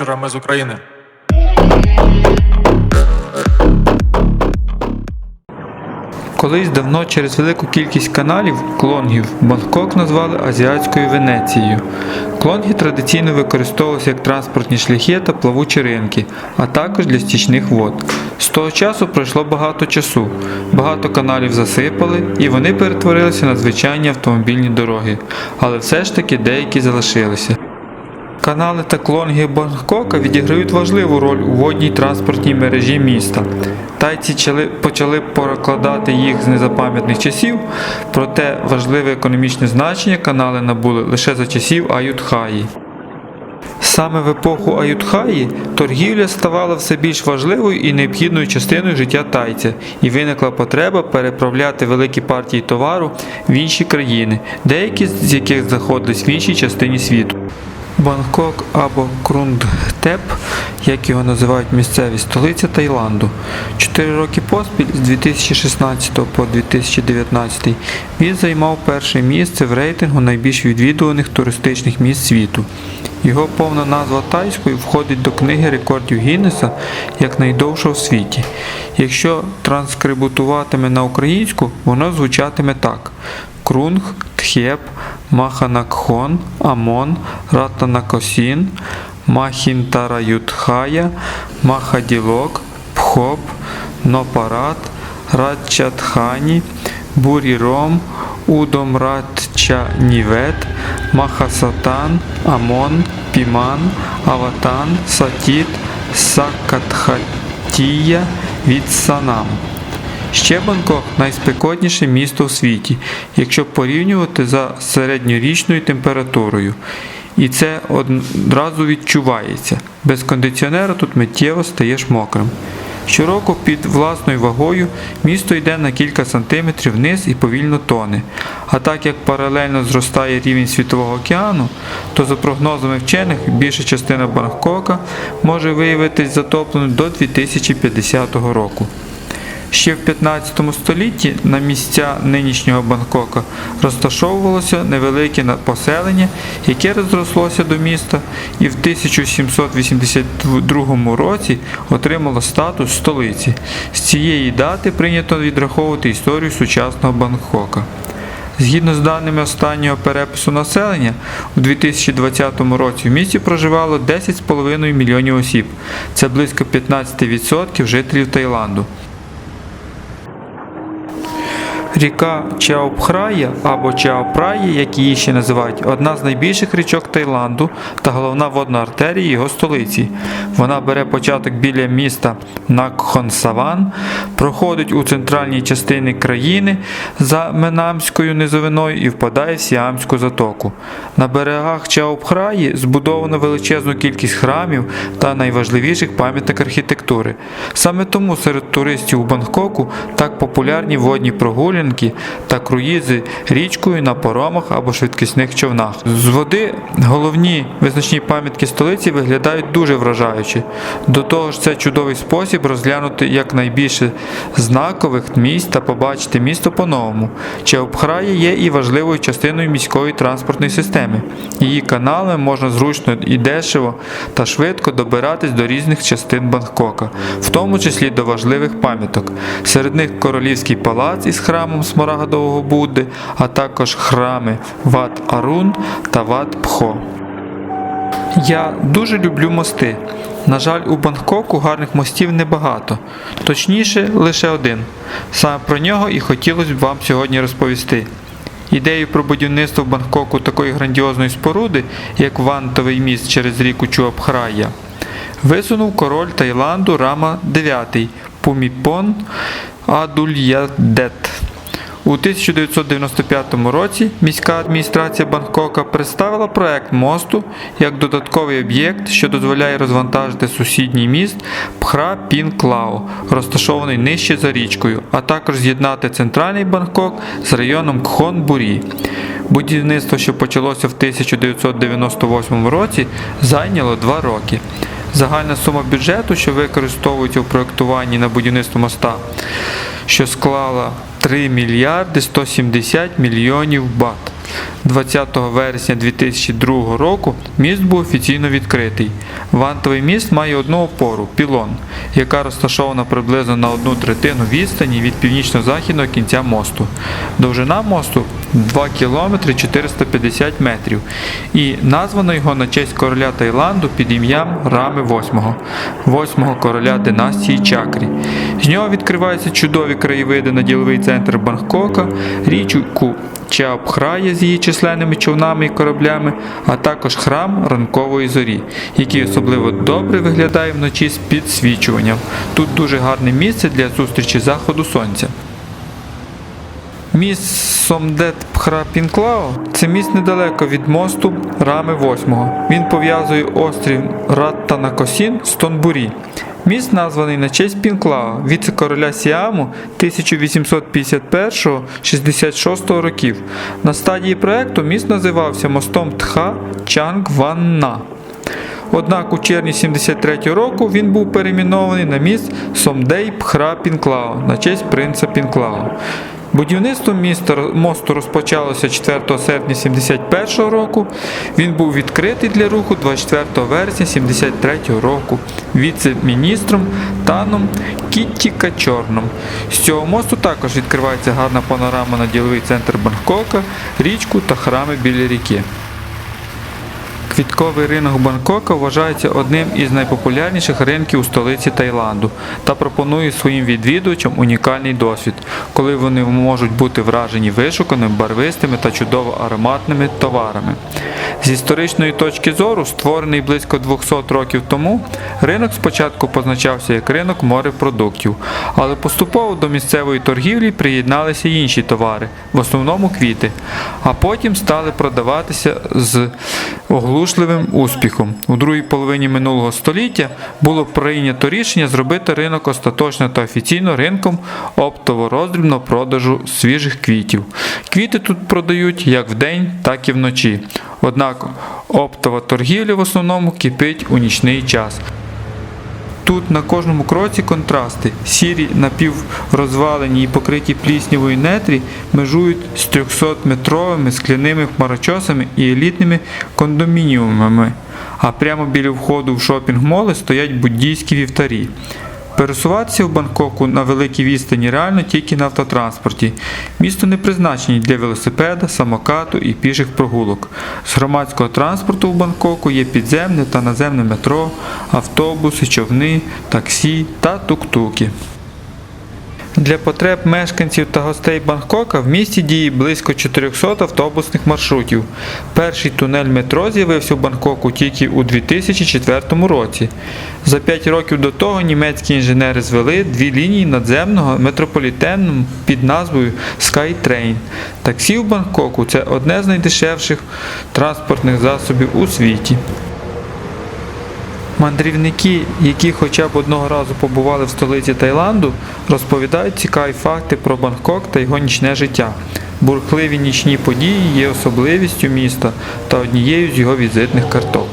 вечора. З України. Колись давно через велику кількість каналів клонгів Бангкок назвали Азіатською Венецією. Клонги традиційно використовувалися як транспортні шляхи та плавучі ринки, а також для стічних вод. З того часу пройшло багато часу, багато каналів засипали і вони перетворилися на звичайні автомобільні дороги, але все ж таки деякі залишилися. Канали та клонги Бангкока відіграють важливу роль у водній транспортній мережі міста. Тайці почали прокладати їх з незапам'ятних часів, проте важливе економічне значення канали набули лише за часів Аютхаї. Саме в епоху Аютхаї торгівля ставала все більш важливою і необхідною частиною життя тайця, і виникла потреба переправляти великі партії товару в інші країни, деякі з яких знаходились в іншій частині світу. Бангкок або Крунгтеп, як його називають місцеві столиця Таїланду. Чотири роки поспіль з 2016 по 2019 він займав перше місце в рейтингу найбільш відвідуваних туристичних місць світу. Його повна назва тайською входить до книги рекордів Гіннеса як найдовша в світі. Якщо транскрибутуватиме на українську, воно звучатиме так: Крунг, Тхеп, Маханакхон, Амон, Ратанакосін, Махінтараютхая, Махаділок, Пхоп, Нопарат, Радчатхані, Буріром, Удомрадчанівет, Махасатан, Амон, Піман, Аватан, Сатіт, Сакатхатія, Відсанам. Ще Бангкок найспекотніше місто в світі, якщо порівнювати за середньорічною температурою. І це одразу відчувається. Без кондиціонера тут миттєво стаєш мокрим. Щороку під власною вагою місто йде на кілька сантиметрів вниз і повільно тоне. А так як паралельно зростає рівень світового океану, то за прогнозами вчених більша частина Бангкока може виявитись затопленою до 2050 року. Ще в 15 столітті на місця нинішнього Бангкока розташовувалося невелике поселення, яке розрослося до міста і в 1782 році отримало статус столиці. З цієї дати прийнято відраховувати історію сучасного Бангкока. Згідно з даними останнього перепису населення, у 2020 році в місті проживало 10,5 мільйонів осіб. Це близько 15% жителів Таїланду. Ріка Чаопхрая або Чаопрая, як її ще називають, одна з найбільших річок Таїланду та головна водна артерія його столиці. Вона бере початок біля міста Накхонсаван, проходить у центральній частині країни за Менамською низовиною і впадає в Сіамську затоку. На берегах Чаопхраї збудовано величезну кількість храмів та найважливіших пам'яток архітектури. Саме тому серед туристів у Бангкоку так популярні водні прогулянки та круїзи річкою на поромах або швидкісних човнах. З води головні визначні пам'ятки столиці виглядають дуже вражаюче. До того ж, це чудовий спосіб розглянути якнайбільше знакових місць та побачити місто по-новому. Чеопхрая є і важливою частиною міської транспортної системи. Її каналами можна зручно і дешево та швидко добиратись до різних частин Бангкока, в тому числі до важливих пам'яток. Серед них Королівський палац із храмом Смарагдового Будди, а також храми Ват Арун та Ват Пхо. Я дуже люблю мости. На жаль, у Бангкоку гарних мостів небагато, точніше, лише один. Саме про нього і хотілося б вам сьогодні розповісти. Ідею про будівництво в Бангкоку такої грандіозної споруди, як вантовий міст через ріку Чуапхрая, висунув король Таїланду Рама IX Пуміпон Адульядет. У 1995 році міська адміністрація Бангкока представила проект мосту як додатковий об'єкт, що дозволяє розвантажити сусідній міст Пхра Пін Клао, розташований нижче за річкою, а також з'єднати центральний Бангкок з районом Кхон Бурі. Будівництво, що почалося в 1998 році, зайняло два роки. Загальна сума бюджету, що використовується у проєктуванні на будівництво моста, що склала 3 мільярди 170 мільйонів бат. 20 вересня 2002 року міст був офіційно відкритий. Вантовий міст має одну опору пілон, яка розташована приблизно на одну третину відстані від північно-західного кінця мосту. Довжина мосту 2 км 450 метрів і названо його на честь короля Таїланду під ім'ям Рами VIII, восьмого короля династії Чакрі. З нього відкриваються чудові краєвиди на діловий центр Бангкока, річку Чаопхрая з її численними човнами і кораблями, а також храм ранкової зорі, який особливо добре виглядає вночі з підсвічуванням. Тут дуже гарне місце для зустрічі заходу сонця. Міст Сомдет Пхра Пінклао це міст недалеко від мосту Рами 8. Він пов'язує острів Раттанакосін з Тонбурі. Міст названий на честь Пінклао, віце-короля Сіаму 1851-66 років. На стадії проекту міст називався мостом Тха Чанг Ван На. Однак у червні 73 року він був перейменований на міст Сомдей Пхра Пінклао на честь принца Пінклао. Будівництво міста мосту розпочалося 4 серпня 71 року. Він був відкритий для руху 24 вересня 73 року віце-міністром Таном Кіттіка Чорном. З цього мосту також відкривається гарна панорама на діловий центр Бангкока, річку та храми біля ріки. Квітковий ринок Бангкока вважається одним із найпопулярніших ринків у столиці Таїланду та пропонує своїм відвідувачам унікальний досвід, коли вони можуть бути вражені вишуканими, барвистими та чудово ароматними товарами. З історичної точки зору, створений близько 200 років тому, ринок спочатку позначався як ринок морепродуктів, але поступово до місцевої торгівлі приєдналися інші товари, в основному квіти, а потім стали продаватися з оглушливим успіхом. У другій половині минулого століття було прийнято рішення зробити ринок остаточно та офіційно ринком оптово-роздрібного продажу свіжих квітів. Квіти тут продають як вдень, так і вночі. Однак оптова торгівля в основному кипить у нічний час. Тут на кожному кроці контрасти. Сірі напіврозвалені і покриті пліснявою нетрі межують з 300-метровими скляними хмарочосами і елітними кондомініумами. А прямо біля входу в шопінг-моли стоять буддійські вівтарі. Пересуватися в Бангкоку на великій відстані реально тільки на автотранспорті. Місто не призначені для велосипеда, самокату і піших прогулок. З громадського транспорту в Бангкоку є підземне та наземне метро, автобуси, човни, таксі та тук-туки. Для потреб мешканців та гостей Бангкока в місті діє близько 400 автобусних маршрутів. Перший тунель метро з'явився в Бангкоку тільки у 2004 році. За 5 років до того німецькі інженери звели дві лінії надземного метрополітену під назвою SkyTrain. Таксі в Бангкоку це одне з найдешевших транспортних засобів у світі. Мандрівники, які хоча б одного разу побували в столиці Таїланду, розповідають цікаві факти про Бангкок та його нічне життя. Бурхливі нічні події є особливістю міста та однією з його візитних карток.